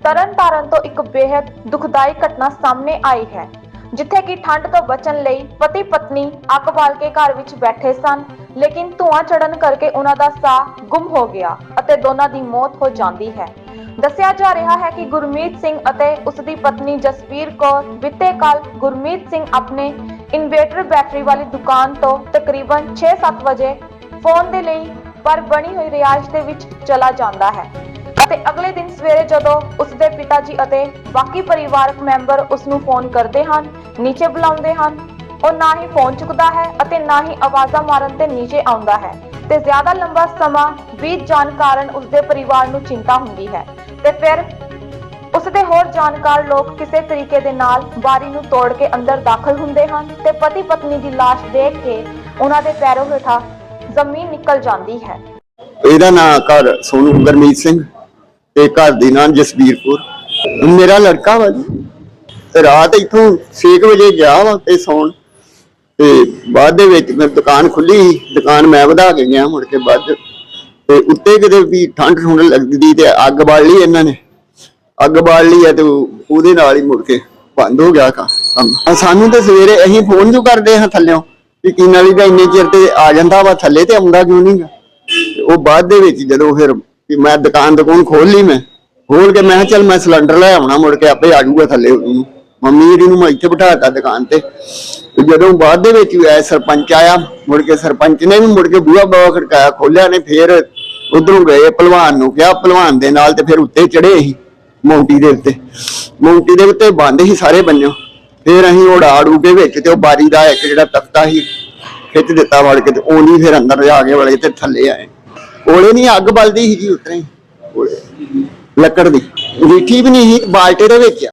ਤਰਨਤਾਰਨ ਤੋਂ ਇੱਕ ਬੇहद ਦੁਖਦਾਈ ਘਟਨਾ ਸਾਹਮਣੇ ਆਈ ਹੈ, ਜਿੱਥੇ ਕਿ ਠੰਡ ਤੋਂ ਬਚਣ ਲਈ ਪਤੀ ਪਤਨੀ ਅੱਗ ਬਾਲ ਕੇ ਘਰ ਵਿੱਚ ਬੈਠੇ ਸਨ, ਲੇਕਿਨ ਧੂਆਂ ਚੜਨ ਕਰਕੇ ਉਹਨਾਂ ਦਾ ਸਾਹ ਗੁੰਮ ਹੋ ਗਿਆ ਅਤੇ ਦੋਨਾਂ ਦੀ ਮੌਤ ਹੋ ਜਾਂਦੀ ਹੈ। ਦੱਸਿਆ ਜਾ ਰਿਹਾ ਹੈ ਕਿ ਗੁਰਮੀਤ ਸਿੰਘ ਅਤੇ ਉਸ ਦੀ ਪਤਨੀ ਜਸਵੀਰ ਕੌਰ ਬੀਤੇ ਕੱਲ ਗੁਰਮੀਤ ਸਿੰਘ ਆਪਣੇ ਇਨਵੇਟਰ ਬੈਟਰੀ ਵਾਲੀ ਦੁਕਾਨ ਤੋਂ ਤਕਰੀਬਨ 6-7 ਵਜੇ ਫੋਨ ਦੇ ਲਈ, ਪਰ ਬਣੀ ਹੋਈ ਰਿਹਾਇਸ਼ ਦੇ ਵਿੱਚ ਚਲਾ ਜਾਂਦਾ ਹੈ। ਅਤੇ ਅਗਲੇ ਦਿਨ ਸਵੇਰੇ ਜਦੋਂ ਉਸ ਦੇ ਪਿਤਾ ਜੀ ਅਤੇ ਬਾਕੀ ਪਰਿਵਾਰਕ ਮੈਂਬਰ ਉਸ ਨੂੰ ਫੋਨ ਕਰਦੇ ਹਨ, ਨੀਚੇ ਬੁਲਾਉਂਦੇ ਹਨ, ਉਹ ਨਾ ਹੀ ਫੋਨ ਚੁੱਕਦਾ ਹੈ ਅਤੇ ਨਾ ਹੀ ਆਵਾਜ਼ਾਂ ਮਾਰਨ ਤੇ ਨੀਚੇ ਆਉਂਦਾ ਹੈ ਤੇ ਜ਼ਿਆਦਾ ਲੰਬਾ ਸਮਾਂ ਬੀਤ ਜਾਣ ਕਾਰਨ ਉਸ ਦੇ ਪਰਿਵਾਰ ਨੂੰ ਚਿੰਤਾ ਹੁੰਦੀ ਹੈ ਤੇ ਫਿਰ ਉਸ ਦੇ ਹੋਰ ਜਾਣਕਾਰ ਲੋਕ ਕਿਸੇ ਤਰੀਕੇ ਦੇ ਨਾਲ ਬਾਰੀ ਨੂੰ ਤੋੜ ਕੇ ਅੰਦਰ ਦਾਖਲ ਹੁੰਦੇ ਹਨ ਤੇ ਪਤੀ ਪਤਨੀ ਦੀ ਲਾਸ਼ ਦੇਖ ਕੇ ਉਹਨਾਂ ਦੇ ਪੈਰੋਂ ਹੇਠਾਂ ਜ਼ਮੀਨ ਨਿਕਲ ਜਾਂਦੀ ਹੈ। ਇਹਦਾ ਨਾਂ ਘਰ ਸੋਨੂ ਗੁਰਮੀਤ ਸਿੰਘ। ਤੇ ਘਰ ਦੀ ਨਾਂ ਜਸਬੀਰਪੁਰ। ਮੇਰਾ ਲੜਕਾ ਵਾ ਜੀ। ਤੇ ਰਾਤ ਇੱਥੋਂ 6 ਵਜੇ ਗਿਆ ਵਾ ਤੇ ਸੌਣ। ਤੇ ਬਾਅਦ ਦੇ ਵਿੱਚ ਮੈਂ ਦੁਕਾਨ ਖੁੱਲੀ ਦੁਕਾਨ ਮੈਂ ਵਧਾ ਕੇ ਗਿਆ ਮੁੜ ਕੇ ਬਾਅਦ। ਤੇ ਉੱਤੇ ਕਿਤੇ ਵੀ ਠੰਡ ਠੁੰਡ ਲੱਗਦੀ ਤੇ ਅੱਗ ਬਾਲ ਲਈ ਇਹਨਾਂ ਨੇ। ਅੱਗ ਬਾਲ ਲਈ ਆ ਤੇ ਉਹਦੇ ਨਾਲ ਹੀ ਮੁੜ ਕੇ ਬੰਦ ਹੋ ਗਿਆ ਕੰਮ। ਸਾਨੂੰ ਤੇ ਸਵੇਰੇ ਅਸੀਂ ਫੋਨ ਜੋ ਕਰਦੇ ਹਾਂ ਥੱਲਿਓਂ? ਵੀ ਕਿੰਨਾ ਵੀ ਦਾ ਇੰਨੇ ਚਿਰ ਤੇ ਆ ਜਾਂਦਾ ਵਾ ਥੱਲੇ ਤੇ ਆਉਂਦਾ ਕਿਉਂ ਨਹੀਂਗਾ ਤੇ ਉਹ ਬਾਅਦ ਦੇ ਵਿੱਚ ਜਦੋਂ ਫਿਰ ਵੀ ਮੈਂ ਦੁਕਾਨ ਦੁਕਾਨ ਖੋਲ ਲਈ ਮੈਂ? ਖੋਲ ਕੇ ਮੈਂ ਕਿਹਾ ਚੱਲ ਮੈਂ ਸਿਲੰਡਰ ਲੈ ਆਉਣਾ, ਮੁੜ ਕੇ ਆਪੇ ਆ ਜਾਊਗਾ ਥੱਲੇ ਉਹਨੂੰ। ਮੰਮੀ ਜਿਹੜੀ ਨੂੰ ਮੈਂ ਇੱਥੇ ਬਿਠਾਤਾ ਦੁਕਾਨ ਤੇ। ਜਦੋਂ ਬਾਅਦ ਦੇ ਵਿੱਚ ਆਇਆ ਸਰਪੰਚ ਆਇਆ, ਮੁੜ ਕੇ ਸਰਪੰਚ ਨੇ ਵੀ ਮੁੜ ਕੇ ਬੂਹਾ ਬਾਵਾ ਖੜਕਾਇਆ ਖੋਲਿਆ ਨੇ ਫੇਰ ਉਧਰੋਂ ਗਏ ਪਹਿਲਵਾਨ ਨੂੰ ਕਿਹਾ ਪਹਿਲਵਾਨ ਦੇ ਨਾਲ ਤੇ ਫਿਰ ਉੱਤੇ ਚੜੇ ਸੀ ਮੌਂਟੀ ਦੇ ਉੱਤੇ। ਮੌਂਟੀ ਦੇ ਉੱਤੇ ਬੰਦ ਸੀ ਸਾਰੇ ਬੰਨਿਓ। ਫੇਰ ਅਸੀਂ ਉਡਾ ਆੜੂ ਵਿੱਚ ਤੇ ਉਹ ਬਾਰੀ ਦਾ ਇੱਕ ਜਿਹੜਾ ਤਖਤਾ ਸੀ, ਖਿੱਚ ਦਿੱਤਾ ਵੜ ਕੇ ਤੇ ਉਹ ਨਹੀਂ ਫਿਰ ਅੰਦਰ ਜਾ ਕੇ ਵੜੇ ਤੇ ਥੱਲੇ ਆਏ। ਕੋਲੇ ਨਹੀਂ, ਅੱਗ ਬਲਦੀ ਸੀ ਜੀ ਉਤਰੇ ਕੋਲੇ। ਲੱਕੜ ਦੀ। ਰੀਠੀ ਵੀ ਨਹੀਂ ਸੀ, ਬਾਲਟੇ ਦੇ ਵਿੱਚ ਆ।